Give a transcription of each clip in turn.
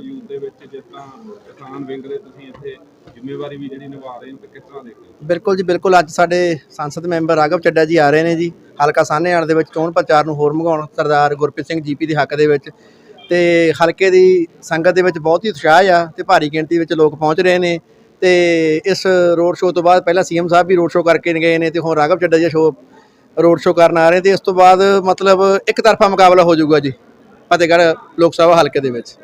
ਨਾਮ ਦੇ ਵਿੱਚ ਬਿਲਕੁਲ ਜੀ, ਬਿਲਕੁਲ। ਅੱਜ ਸਾਡੇ ਸੰਸਦ ਮੈਂਬਰ ਰਾਘਵ ਚੱਡਾ ਜੀ ਆ ਰਹੇ ਨੇ ਜੀ। ਹਲਕਾ ਸਾਹਨੇਆਣ ਦੇ ਵਿੱਚ ਚੋਣ ਪ੍ਰਚਾਰ ਨੂੰ ਹੋਰ ਮਗਾਉਣ ਸਰਦਾਰ ਗੁਰਪ੍ਰੀਤ ਸਿੰਘ ਜੀਪੀ ਦੇ ਹੱਕ ਦੇ ਵਿੱਚ। ਤੇ ਹਲਕੇ ਦੀ ਸੰਗਤ ਦੇ ਵਿੱਚ ਬਹੁਤ ਹੀ ਉਤਸ਼ਾਹ ਆ ਤੇ ਭਾਰੀ ਗਿਣਤੀ ਵਿੱਚ ਲੋਕ ਪਹੁੰਚ ਰਹੇ ਨੇ। ਤੇ ਇਸ ਰੋਡ ਸ਼ੋਅ ਤੋਂ ਬਾਅਦ ਪਹਿਲਾਂ ਸੀਐਮ ਸਾਹਿਬ ਵੀ ਰੋਡ ਸ਼ੋਅ ਕਰਕੇ ਗਏ ਨੇ ਤੇ ਹੁਣ ਰਾਘਵ ਚੱਡਾ ਜੀ ਸ਼ੋਅ ਰੋਡ ਸ਼ੋਅ ਕਰਨ ਆ ਰਹੇ ਤੇ ਇਸ ਤੋਂ ਬਾਅਦ ਮਤਲਬ ਇੱਕ ਤਰਫਾ ਮੁਕਾਬਲਾ ਹੋ ਜਾਊਗਾ ਜੀ ਫਤਿਹਗੜ੍ਹ ਲੋਕ ਸਭਾ ਹਲਕੇ ਦੇ ਵਿੱਚ।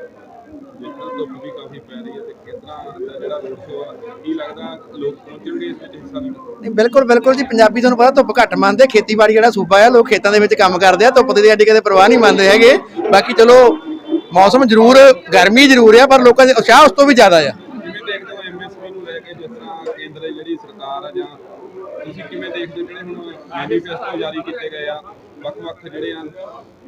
ਨਹੀਂ ਬਿਲਕੁਲ ਬਿਲਕੁਲ ਜੀ ਪੰਜਾਬੀ ਤੁਹਾਨੂੰ ਪਤਾ ਧੁੱਪ ਘੱਟ ਮੰਨਦੇ ਖੇਤੀਬਾੜੀ ਜਿਹੜਾ ਸੂਬਾ ਆ ਲੋਕ ਖੇਤਾਂ ਦੇ ਵਿੱਚ ਕੰਮ ਕਰਦੇ ਆ ਧੁੱਪ ਦੀ ਐਡੀ ਕਦੇ ਪਰਵਾਹ ਨਹੀਂ ਮੰਨਦੇ ਹੈਗੇ। ਬਾਕੀ ਚਲੋ ਮੌਸਮ ਜ਼ਰੂਰ ਗਰਮੀ ਜ਼ਰੂਰ ਆ ਪਰ ਲੋਕਾਂ ਦੇ ਉਤਸ਼ਾਹ ਉਸ ਤੋਂ ਵੀ ਜ਼ਿਆਦਾ ਆ ਕਿਵੇਂ ਦੇਖਦੇ ਹੋ ਐਮਐਸਪੀ ਨੂੰ ਲੈ ਕੇ ਜਿਸ ਤਰ੍ਹਾਂ ਕੇਂਦਰ ਦੀ ਜਿਹੜੀ ਸਰਕਾਰ ਆ ਜਾਂ ਤੁਸੀਂ ਕਿਵੇਂ ਦੇਖਦੇ ਹੋ ਜਿਹੜੇ ਹੁਣ ਮੈਨੀਫੈਸਟੋ ਜਾਰੀ ਕੀਤੇ ਗਏ ਆ? ਵੱਖ-ਵੱਖ ਜਿਹੜੇ ਆ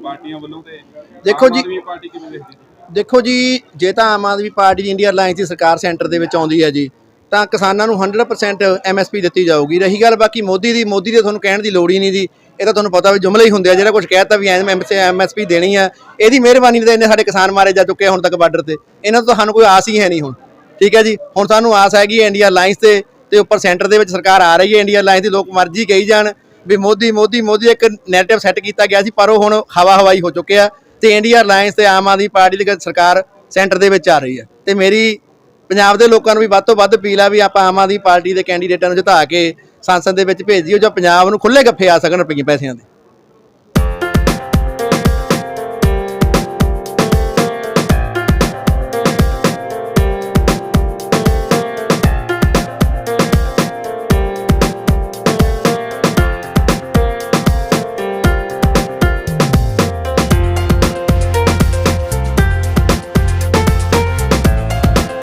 ਪਾਰਟੀਆਂ ਵੱਲੋਂ ਤੇ ਦੇਖੋ ਆਮ ਜੀ- ਆਦਮੀ ਪਾਰਟੀ ਕਿਵੇਂ ਦੇਖਦੀ? ਹੈ ਦੇਖੋ ਜੀ ਜੇ ਤਾਂ ਆਮ ਆਦਮੀ ਪਾਰਟੀ ਦੀ ਇੰਡੀਆ ਅਲਾਈਅੰਸ ਦੀ ਸਰਕਾਰ ਸੈਂਟਰ ਦੇ ਵਿੱਚ ਆਉਂਦੀ ਹੈ ਜੀ ਤਾਂ ਕਿਸਾਨਾਂ ਨੂੰ 100% ਐਮਐਸਪੀ ਦਿੱਤੀ ਜਾਊਗੀ। ਰਹੀ ਗੱਲ ਬਾਕੀ ਮੋਦੀ ਦੀ ਮੋਦੀ ਦੇ ਤੁਹਾਨੂੰ ਕਹਿਣ ਦੀ ਲੋੜ ਹੀ ਨਹੀਂ ਜੀ। ਇਹ ਤਾਂ ਤੁਹਾਨੂੰ ਪਤਾ ਵੀ ਜੁਮਲੇ ਹੀ ਹੁੰਦੇ ਆ ਜਿਹੜਾ ਕੁਝ ਕਹਿਤਾ ਵੀ ਐਮਐਸਪੀ ਦੇਣੀ ਆ ਇਹਦੀ ਮਿਹਰਬਾਨੀ ਨਾਲ ਇੰਨੇ ਸਾਡੇ ਕਿਸਾਨ ਮਾਰੇ ਜਾ ਚੁੱਕੇ ਹੁਣ ਤੱਕ ਬਾਰਡਰ ਤੇ। ਇਹਨਾਂ ਤੋਂ ਤਾਂ ਸਾਨੂੰ ਕੋਈ ਆਸ ਹੀ ਹੈ ਨਹੀਂ ਹੁਣ। ਠੀਕ ਹੈ ਜੀ ਹੁਣ ਸਾਨੂੰ ਆਸ ਹੈਗੀ ਇੰਡੀਆ ਅਲਾਈਅੰਸ ਤੇ ਤੇ ਉੱਪਰ ਸੈਂਟਰ ਦੇ ਵਿੱਚ ਸਰਕਾਰ ਆ ਰਹੀ ਹੈ, ਇੰਡੀਆ ਅਲਾਈਅੰਸ ਦੀ ਲੋਕ ਮਰਜ਼ੀ ਕਹੀ ਜਾਣ ਵੀ ਮੋਦੀ ਮੋਦੀ ਮੋਦੀ ਇੱਕ ਨੈਰੇਟਿਵ ਸੈੱਟ ਕੀਤਾ ਗਿਆ ਸੀ, ਪਰ ਉਹ ਹੁਣ ਹਵਾ ਹਵਾਈ ਹੋ ਚੁੱਕਿਆ ਤੇ ਇੰਡੀਆ ਅਲਾਈਅੰਸ ਤੇ ਆਮ ਆਦਮੀ ਪਾਰਟੀ ਦੀ ਸਰਕਾਰ ਸੈਂਟਰ ਦੇ ਵਿੱਚ ਆ ਰਹੀ ਹੈ। ਤੇ ਮੇਰੀ ਪੰਜਾਬ ਦੇ ਲੋਕਾਂ ਨੂੰ ਵੀ ਵੱਧ ਤੋਂ ਵੱਧ ਅਪੀਲ ਆ ਵੀ ਆਪਾਂ ਆਮ ਆਦਮੀ ਪਾਰਟੀ ਦੇ ਕੈਂਡੀਡੇਟਾਂ ਨੂੰ ਜਿਤਾ ਕੇ ਸੰਸਦ ਦੇ ਵਿੱਚ ਭੇਜੀਓ ਜੋ ਪੰਜਾਬ ਨੂੰ ਖੁੱਲੇ ਗੱਫੇ ਆ ਸਕਣ ਰੁਪਈਏ ਪੈਸਿਆਂ ਦੇ।